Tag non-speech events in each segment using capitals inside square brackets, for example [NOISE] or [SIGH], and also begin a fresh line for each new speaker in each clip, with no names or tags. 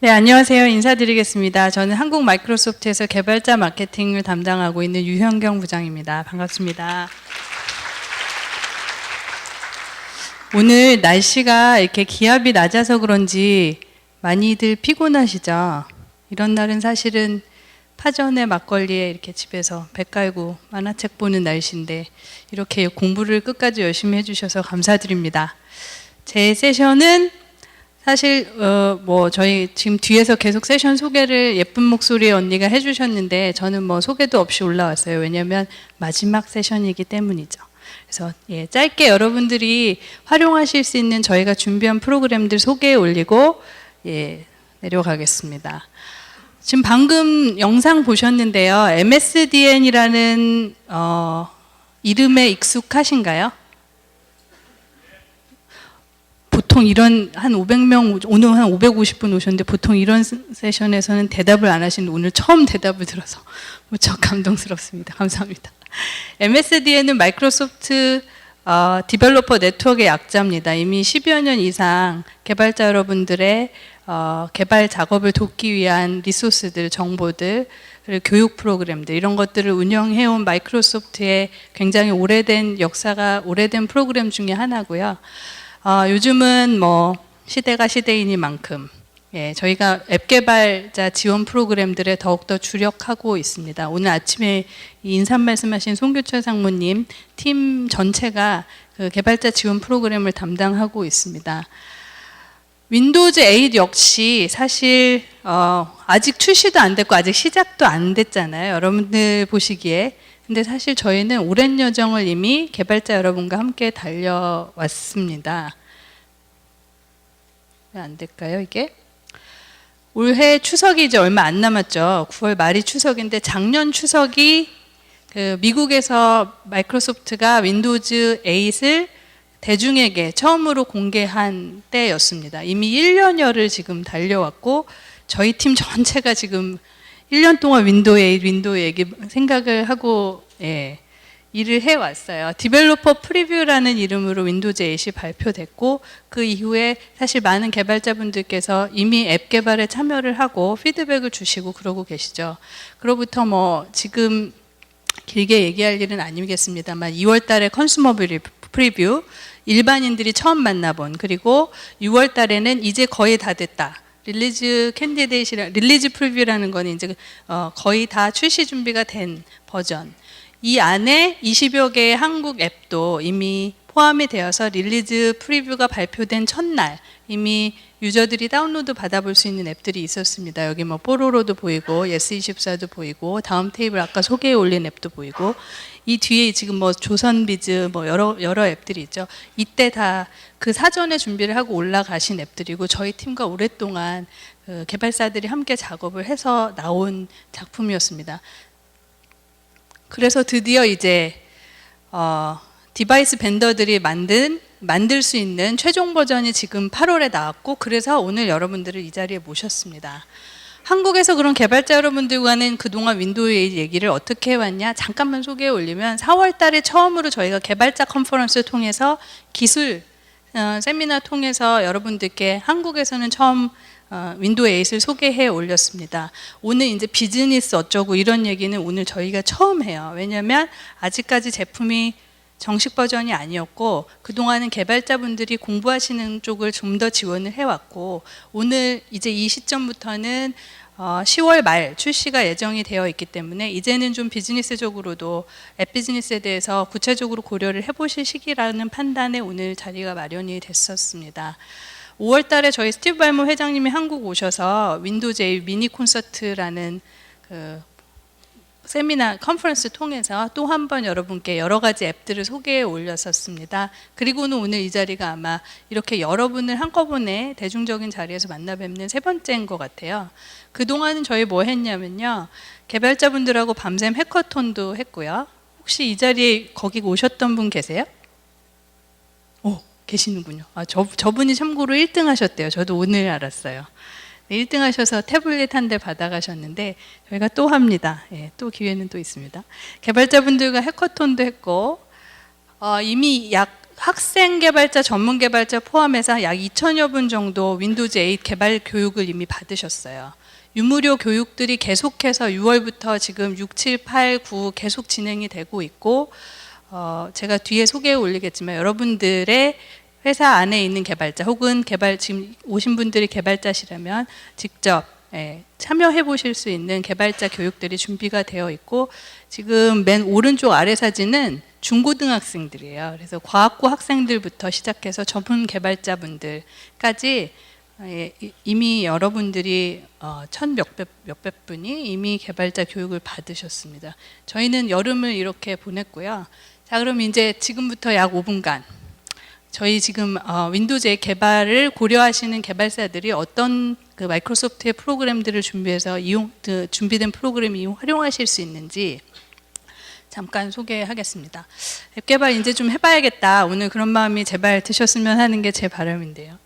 네, 안녕하세요. 인사드리겠습니다. 저는 한국 마이크로소프트에서 개발자 마케팅을 담당하고 있는 유현경 부장입니다. 반갑습니다. 오늘 날씨가 이렇게 기압이 낮아서 그런지 많이들 피곤하시죠? 이런 날은 사실은 파전에 막걸리에 이렇게 집에서 배 깔고 만화책 보는 날씨인데 이렇게 공부를 끝까지 열심히 해주셔서 감사드립니다. 제 세션은 사실 어, 뭐 저희 지금 뒤에서 계속 세션 소개를 예쁜 목소리의 언니가 해주셨는데 저는 뭐 소개도 없이 올라왔어요. 왜냐하면 마지막 세션이기 때문이죠. 그래서 예, 짧게 여러분들이 활용하실 수 있는 저희가 준비한 프로그램들 소개해 올리고 예, 내려가겠습니다. 지금 방금 영상 보셨는데요. MSDN이라는 어, 이름에 익숙하신가요? 보통 이런 한 500명 오늘 한 550분 오셨는데 보통 이런 세션에서는 대답을 안 하시는데 오늘 처음 대답을 들어서 [LAUGHS] 무척 감동스럽습니다. 감사합니다. MSDN은 마이크로소프트 어, 디벨로퍼 네트워크의 약자입니다. 이미 10여 년 이상 개발자 여러분들의 어, 개발 작업을 돕기 위한 리소스들, 정보들, 그리고 교육 프로그램들 이런 것들을 운영해온 마이크로소프트의 굉장히 오래된 역사가 오래된 프로그램 중에 하나고요. 어, 요즘은 뭐 시대가 시대이니만큼 예, 저희가 앱 개발자 지원 프로그램들에 더욱더 주력하고 있습니다. 오늘 아침에 이 인사 말씀하신 송교철 상무님 팀 전체가 그 개발자 지원 프로그램을 담당하고 있습니다. 윈도우즈 8 역시 사실 어, 아직 출시도 안 됐고 아직 시작도 안 됐잖아요. 여러분들 보시기에. 근데 사실 저희는 오랜 여정을 이미 개발자 여러분과 함께 달려왔습니다. 왜안 될까요, 이게? 올해 추석이 이제 얼마 안 남았죠. 9월 말이 추석인데 작년 추석이 그 미국에서 마이크로소프트가 윈도우즈 8을 대중에게 처음으로 공개한 때였습니다. 이미 1년여를 지금 달려왔고 저희 팀 전체가 지금 1년 동안 윈도우 8, 윈도우 8 생각을 하고 예, 일을 해 왔어요. 디벨로퍼 프리뷰라는 이름으로 윈도우즈 8이 발표됐고 그 이후에 사실 많은 개발자분들께서 이미 앱 개발에 참여를 하고 피드백을 주시고 그러고 계시죠. 그로부터 뭐 지금 길게 얘기할 일은 아니겠습니다만 2월 달에 컨슈머 프리뷰 일반인들이 처음 만나본 그리고 6월 달에는 이제 거의 다 됐다. 릴리즈 캔디데이시라 릴리즈 프리뷰라는 건 이제 어, 거의 다 출시 준비가 된 버전. 이 안에 20여 개의 한국 앱도 이미 포함이 되어서 릴리즈 프리뷰가 발표된 첫날 이미 유저들이 다운로드 받아볼 수 있는 앱들이 있었습니다. 여기 뭐 뽀로로도 보이고 예스24도 보이고 다음 테이블 아까 소개해 올린 앱도 보이고 이 뒤에 지금 뭐 조선비즈 뭐 여러 여러 앱들이 있죠. 이때 다 그 사전에 준비를 하고 올라가신 앱들이고 저희 팀과 오랫동안 그 개발사들이 함께 작업을 해서 나온 작품이었습니다. 그래서 드디어 이제 어, 디바이스 벤더들이 만든 만들 수 있는 최종 버전이 지금 8월에 나왔고 그래서 오늘 여러분들을 이 자리에 모셨습니다. 한국에서 그런 개발자 여러분들과는 그동안 윈도우 8 얘기를 어떻게 해왔냐 잠깐만 소개해 올리면 4월 달에 처음으로 저희가 개발자 컨퍼런스 통해서 기술 어, 세미나 통해서 여러분들께 한국에서는 처음 어, 윈도우 8을 소개해 올렸습니다. 오늘 이제 비즈니스 어쩌고 이런 얘기는 오늘 저희가 처음 해요. 왜냐하면 아직까지 제품이 정식 버전이 아니었고 그동안은 개발자분들이 공부하시는 쪽을 좀 더 지원을 해왔고 오늘 이제 이 시점부터는 어, 10월 말 출시가 예정이 되어 있기 때문에 이제는 좀 비즈니스적으로도 앱 비즈니스에 대해서 구체적으로 고려를 해보실 시기라는 판단에 오늘 자리가 마련이 됐었습니다. 5월 달에 저희 스티브 발모 회장님이 한국 오셔서 윈도우 제 미니 콘서트라는 그 세미나 컨퍼런스 통해서 또 한 번 여러분께 여러 가지 앱들을 소개해 올렸었습니다. 그리고는 오늘 이 자리가 아마 이렇게 여러분을 한꺼번에 대중적인 자리에서 만나 뵙는 세 번째인 것 같아요. 그동안은 저희 뭐 했냐면요. 개발자분들하고 밤샘 해커톤도 했고요. 혹시 이 자리에 거기 오셨던 분 계세요? 오, 계시는군요. 아, 저, 저분이 참고로 1등 하셨대요. 저도 오늘 알았어요. 1등 하셔서 태블릿 한 대 받아가셨는데 저희가 또 합니다. 예, 또 기회는 또 있습니다. 개발자분들과 해커톤도 했고 어, 이미 약 학생 개발자, 전문 개발자 포함해서 약 2천여 분 정도 윈도우즈 8 개발 교육을 이미 받으셨어요. 유무료 교육들이 계속해서 6월부터 지금 6, 7, 8, 9 계속 진행이 되고 있고 어, 제가 뒤에 소개해 올리겠지만 여러분들의 회사 안에 있는 개발자 혹은 개발 지금 오신 분들이 개발자시라면 직접 예, 참여해 보실 수 있는 개발자 교육들이 준비가 되어 있고 지금 맨 오른쪽 아래 사진은 중고등학생들이에요. 그래서 과학고 학생들부터 시작해서 전문 개발자분들까지 예, 이- 이미 여러분들이 어, 천 몇백 몇백 분이 이미 개발자 교육을 받으셨습니다. 저희는 여름을 이렇게 보냈고요. 자, 그럼 이제 지금부터 약 5분간 저희 지금 어, 윈도우즈의 개발을 고려하시는 개발사들이 어떤 그 마이크로소프트의 프로그램들을 준비해서 이용 그 준비된 프로그램 이용 활용하실 수 있는지 잠깐 소개하겠습니다. 앱 개발 이제 좀 해봐야겠다. 오늘 그런 마음이 제발 드셨으면 하는 게 제 바람인데요.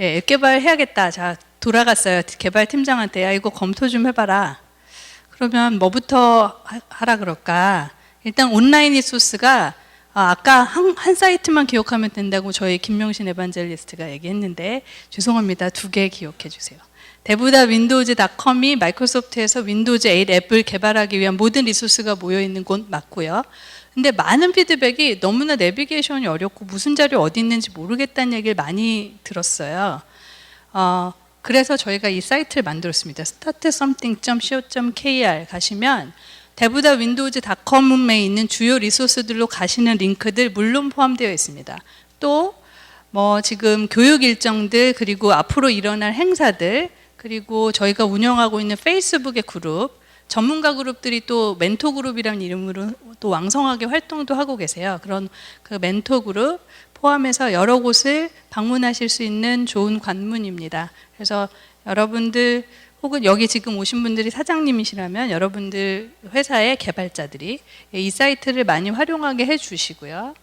예, 앱 개발 해야겠다. 자 돌아갔어요. 개발 팀장한테 야 이거 검토 좀 해봐라. 그러면 뭐부터 하- 하라 그럴까? 일단 온라인 리소스가 아, 아 까 한, 한 사이트만 기억하면 된다고 저희 김명신 에반젤리스트가 얘기했는데 죄송합니다. 두 개 기억해 주세요. 대부다 윈도우즈닷컴이 마이크로소프트에서 윈도우즈 8 앱을 개발하기 위한 모든 리소스가 모여 있는 곳 맞고요. 근데 많은 피드백이 너무나 내비게이션이 어렵고 무슨 자료 어디 있는지 모르겠다는 얘기를 많이 들었어요. 어, 그래서 저희가 이 사이트를 만들었습니다. startsomething.co.kr 가시면 대부다 윈도우즈닷컴에 있는 주요 리소스들로 가시는 링크들 물론 포함되어 있습니다. 또 뭐 지금 교육 일정들 그리고 앞으로 일어날 행사들 그리고 저희가 운영하고 있는 페이스북의 그룹 전문가 그룹들이 또 멘토 그룹이라는 이름으로 또 왕성하게 활동도 하고 계세요. 그런 그 멘토 그룹 포함해서 여러 곳을 방문하실 수 있는 좋은 관문입니다. 그래서 여러분들 혹은 여기 지금 오신 분들이 사장님이시라면 여러분들 회사의 개발자들이 이 사이트를 많이 활용하게 해 주시고요.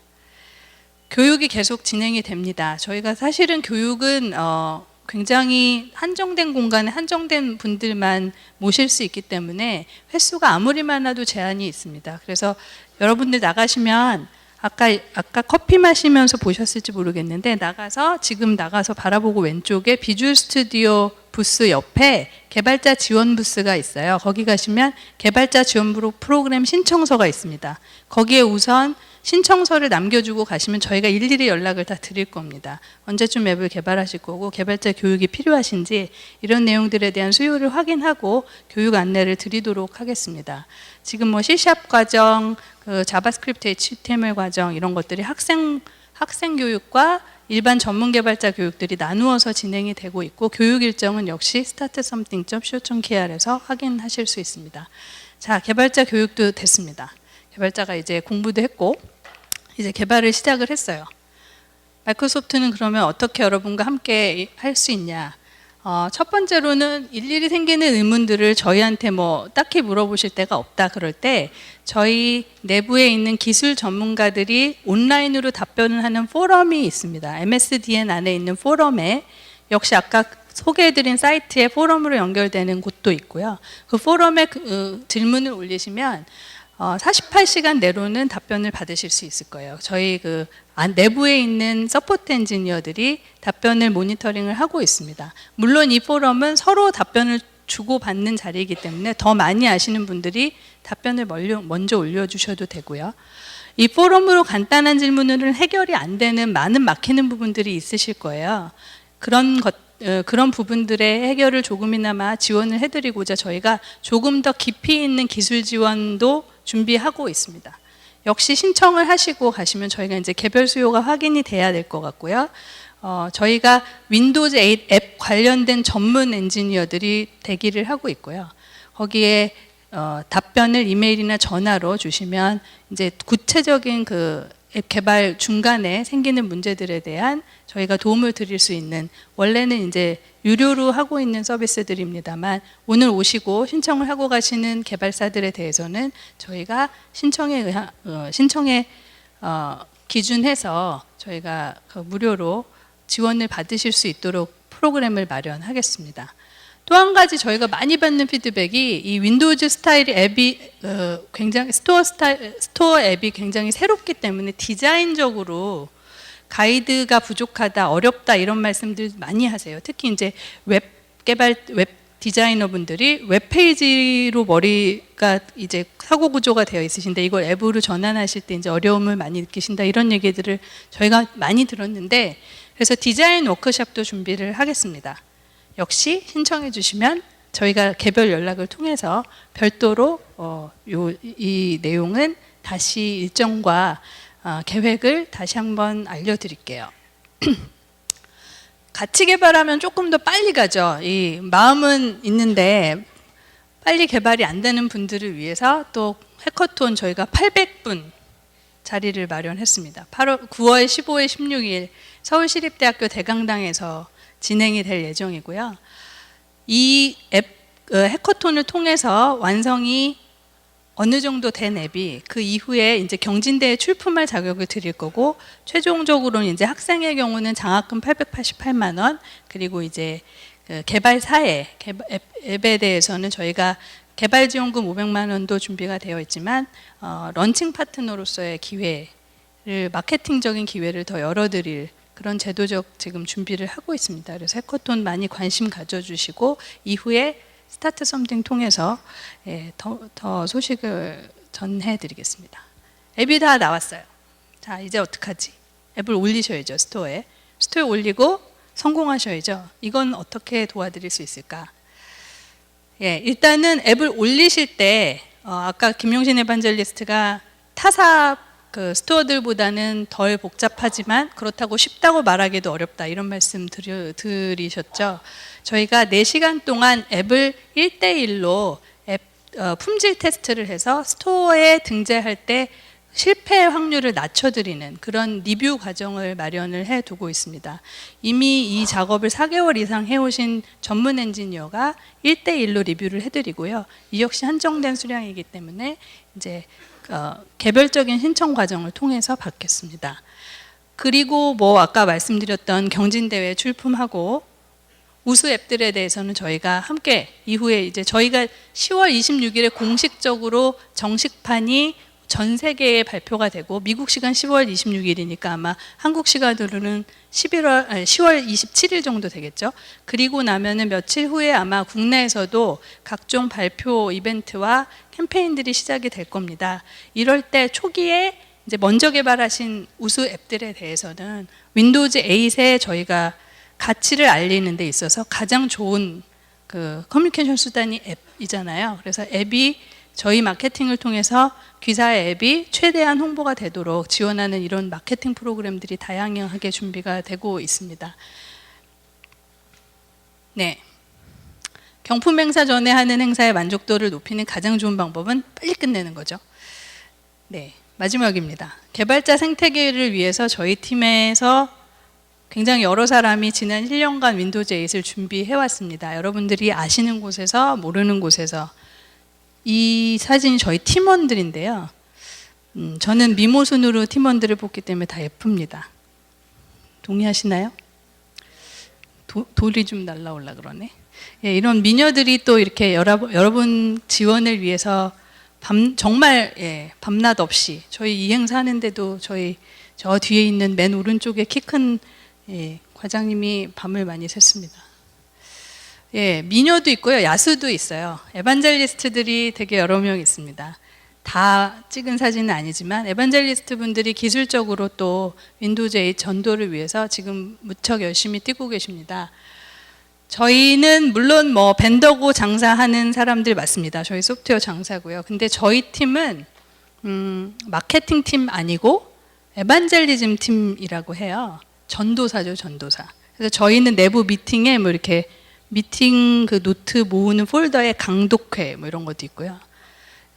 교육이 계속 진행이 됩니다. 저희가 사실은 교육은 어, 굉장히 한정된 공간에 한정된 분들만 모실 수 있기 때문에 횟수가 아무리 많아도 제한이 있습니다. 그래서 여러분들 나가시면 아까 아까 커피 마시면서 보셨을지 모르겠는데 나가서 지금 나가서 바라보고 왼쪽에 비주얼 스튜디오 부스 옆에 개발자 지원 부스가 있어요. 거기 가시면 개발자 지원 프로- 프로그램 신청서가 있습니다. 거기에 우선 신청서를 남겨주고 가시면 저희가 일일이 연락을 다 드릴 겁니다. 언제쯤 앱을 개발하실 거고 개발자 교육이 필요하신지 이런 내용들에 대한 수요를 확인하고 교육 안내를 드리도록 하겠습니다. 지금 뭐 C샵 과정, 그 자바스크립트 HTML 과정 이런 것들이 학생 학생 교육과 일반 전문 개발자 교육들이 나누어서 진행이 되고 있고 교육 일정은 역시 startsomething.co.kr에서 확인하실 수 있습니다. 자, 개발자 교육도 됐습니다. 개발자가 이제 공부도 했고 이제 개발을 시작을 했어요. 마이크로소프트는 그러면 어떻게 여러분과 함께 할 수 있냐? 어, 첫 번째로는 일일이 생기는 의문들을 저희한테 뭐 딱히 물어보실 데가 없다 그럴 때 저희 내부에 있는 기술 전문가들이 온라인으로 답변을 하는 포럼이 있습니다. MSDN 안에 있는 포럼에 역시 아까 소개해드린 사이트에 포럼으로 연결되는 곳도 있고요. 그 포럼에 그, 어, 질문을 올리시면 어, 48시간 내로는 답변을 받으실 수 있을 거예요. 저희 그 안- 내부에 있는 서포트 엔지니어들이 답변을 모니터링을 하고 있습니다. 물론 이 포럼은 서로 답변을 주고 받는 자리이기 때문에 더 많이 아시는 분들이 답변을 먼저 올려주셔도 되고요. 이 포럼으로 간단한 질문은 해결이 안 되는 많은 막히는 부분들이 있으실 거예요. 그런 것 어, 그런 부분들의 해결을 조금이나마 지원을 해드리고자 저희가 조금 더 깊이 있는 기술 지원도 준비하고 있습니다. 역시 신청을 하시고 가시면 저희가 이제 개별 수요가 확인이 돼야 될 것 같고요. 어, 저희가 윈도우즈 8 앱 관련된 전문 엔지니어들이 대기를 하고 있고요. 거기에 어, 답변을 이메일이나 전화로 주시면 이제 구체적인 그 앱 개발 중간에 생기는 문제들에 대한 저희가 도움을 드릴 수 있는 원래는 이제 유료로 하고 있는 서비스들입니다만 오늘 오시고 신청을 하고 가시는 개발사들에 대해서는 저희가 신청에 의한 어, 신청에 어, 기준해서 저희가 그 무료로 지원을 받으실 수 있도록 프로그램을 마련하겠습니다. 또 한 가지 저희가 많이 받는 피드백이 이 윈도우즈 스타일 앱이 어, 굉장히 스토어 스타일 스토어 앱이 굉장히 새롭기 때문에 디자인적으로 가이드가 부족하다, 어렵다 이런 말씀들 많이 하세요. 특히 이제 웹 개발 웹 디자이너 분들이 웹 페이지로 머리가 이제 사고 구조가 되어 있으신데 이걸 앱으로 전환하실 때 이제 어려움을 많이 느끼신다 이런 얘기들을 저희가 많이 들었는데 그래서 디자인 워크숍도 준비를 하겠습니다. 역시 신청해 주시면 저희가 개별 연락을 통해서 별도로 어, 요, 이 내용은 다시 일정과 어, 계획을 다시 한번 알려드릴게요. [CLEARS THROAT] 같이 개발하면 조금 더 빨리 가죠. 이 마음은 있는데 빨리 개발이 안 되는 분들을 위해서 또 해커톤 저희가 800분 자리를 마련했습니다. 8월, 9월 15일, 16일 서울시립대학교 대강당에서 진행이 될 예정이고요. 이 앱, 어, 해커톤을 통해서 완성이 어느 정도 된 앱이 그 이후에 이제 경진대에 출품할 자격을 드릴 거고 최종적으로는 이제 학생의 경우는 장학금 888만 원 그리고 이제 그 개발사에 개발- 앱, 앱에 대해서는 저희가 개발 지원금 500만 원도 준비가 되어 있지만 어, 런칭 파트너로서의 기회를 마케팅적인 기회를 더 열어드릴 그런 제도적 지금 준비를 하고 있습니다. 그래서 해커톤 많이 관심 가져주시고 이후에 스타트 썸띵 통해서 예, 더, 더 소식을 전해드리겠습니다. 앱이 다 나왔어요. 자 이제 어떡하지? 앱을 올리셔야죠 스토어에. 스토어에 올리고 성공하셔야죠. 이건 어떻게 도와드릴 수 있을까? 예, 일단은 앱을 올리실 때 어, 아까 김용신 에반젤리스트가 타사 그 스토어들보다는 덜 복잡하지만 그렇다고 쉽다고 말하기도 어렵다 이런 말씀 드려, 드리셨죠. 저희가 4시간 동안 앱을 1대1로 앱 어, 품질 테스트를 해서 스토어에 등재할 때 실패 확률을 낮춰드리는 그런 리뷰 과정을 마련을 해 두고 있습니다. 이미 이 작업을 4개월 이상 해오신 전문 엔지니어가 1대1로 리뷰를 해드리고요. 이 역시 한정된 수량이기 때문에 이제 어, 개별적인 신청 과정을 통해서 받겠습니다. 그리고 뭐 아까 말씀드렸던 경진대회 출품하고 우수 앱들에 대해서는 저희가 함께 이후에 이제 저희가 10월 26일에 공식적으로 정식판이 전 세계에 발표가 되고 미국 시간 10월 26일이니까 아마 한국 시간으로는 11월 아니 10월 27일 정도 되겠죠. 그리고 나면은 며칠 후에 아마 국내에서도 각종 발표 이벤트와 캠페인들이 시작이 될 겁니다. 이럴 때 초기에 이제 먼저 개발하신 우수 앱들에 대해서는 윈도우즈 8에 저희가 가치를 알리는 데 있어서 가장 좋은 그 커뮤니케이션 수단이 앱이잖아요. 그래서 앱이 저희 마케팅을 통해서 귀사의 앱이 최대한 홍보가 되도록 지원하는 이런 마케팅 프로그램들이 다양하게 준비가 되고 있습니다. 네. 경품 행사 전에 하는 행사의 만족도를 높이는 가장 좋은 방법은 빨리 끝내는 거죠. 네. 마지막입니다. 개발자 생태계를 위해서 저희 팀에서 굉장히 여러 사람이 지난 1년간 윈도우즈 8을 준비해 왔습니다. 여러분들이 아시는 곳에서 모르는 곳에서 이 사진이 저희 팀원들인데요. 음, 저는 미모순으로 팀원들을 뽑기 때문에 다 예쁩니다. 동의하시나요? 도, 돌이 좀 날라올라 그러네. 예, 이런 미녀들이 또 이렇게 여러분, 여러분 지원을 위해서 밤, 정말 예, 밤낮 없이 저희 이 행사 하는데도 저희 저 뒤에 있는 맨 오른쪽에 키큰 예, 과장님이 밤을 많이 샜습니다. 예, 미녀도 있고요, 야수도 있어요. 에반젤리스트들이 되게 여러 명 있습니다. 다 찍은 사진은 아니지만 에반젤리스트 분들이 기술적으로 또8 전도를 위해서 지금 무척 열심히 뛰고 계십니다. 저희는 물론 뭐 벤더고 장사하는 사람들 맞습니다. 저희 소프트웨어 장사고요. 근데 저희 팀은 음, 마케팅 팀 아니고 에반젤리즘 팀이라고 해요. 전도사죠, 전도사. 그래서 저희는 내부 미팅에 뭐 이렇게 미팅 그 노트 모으는 폴더에 강독회 뭐 이런 것도 있고요.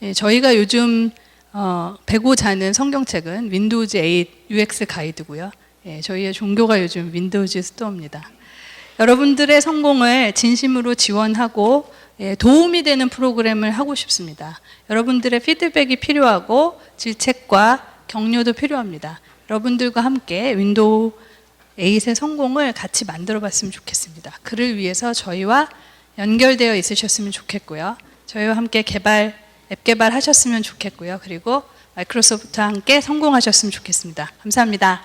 예, 저희가 요즘 어, 배고 자는 성경책은 윈도우즈 8 UX 가이드고요. 예, 저희의 종교가 요즘 윈도우즈 스토어입니다. 여러분들의 성공을 진심으로 지원하고 예, 도움이 되는 프로그램을 하고 싶습니다. 여러분들의 피드백이 필요하고 질책과 격려도 필요합니다. 여러분들과 함께 윈도우 8의 성공을 같이 만들어 봤으면 좋겠습니다. 그를 위해서 저희와 연결되어 있으셨으면 좋겠고요. 저희와 함께 개발, 앱 개발하셨으면 좋겠고요. 그리고 마이크로소프트와 함께 성공하셨으면 좋겠습니다. 감사합니다.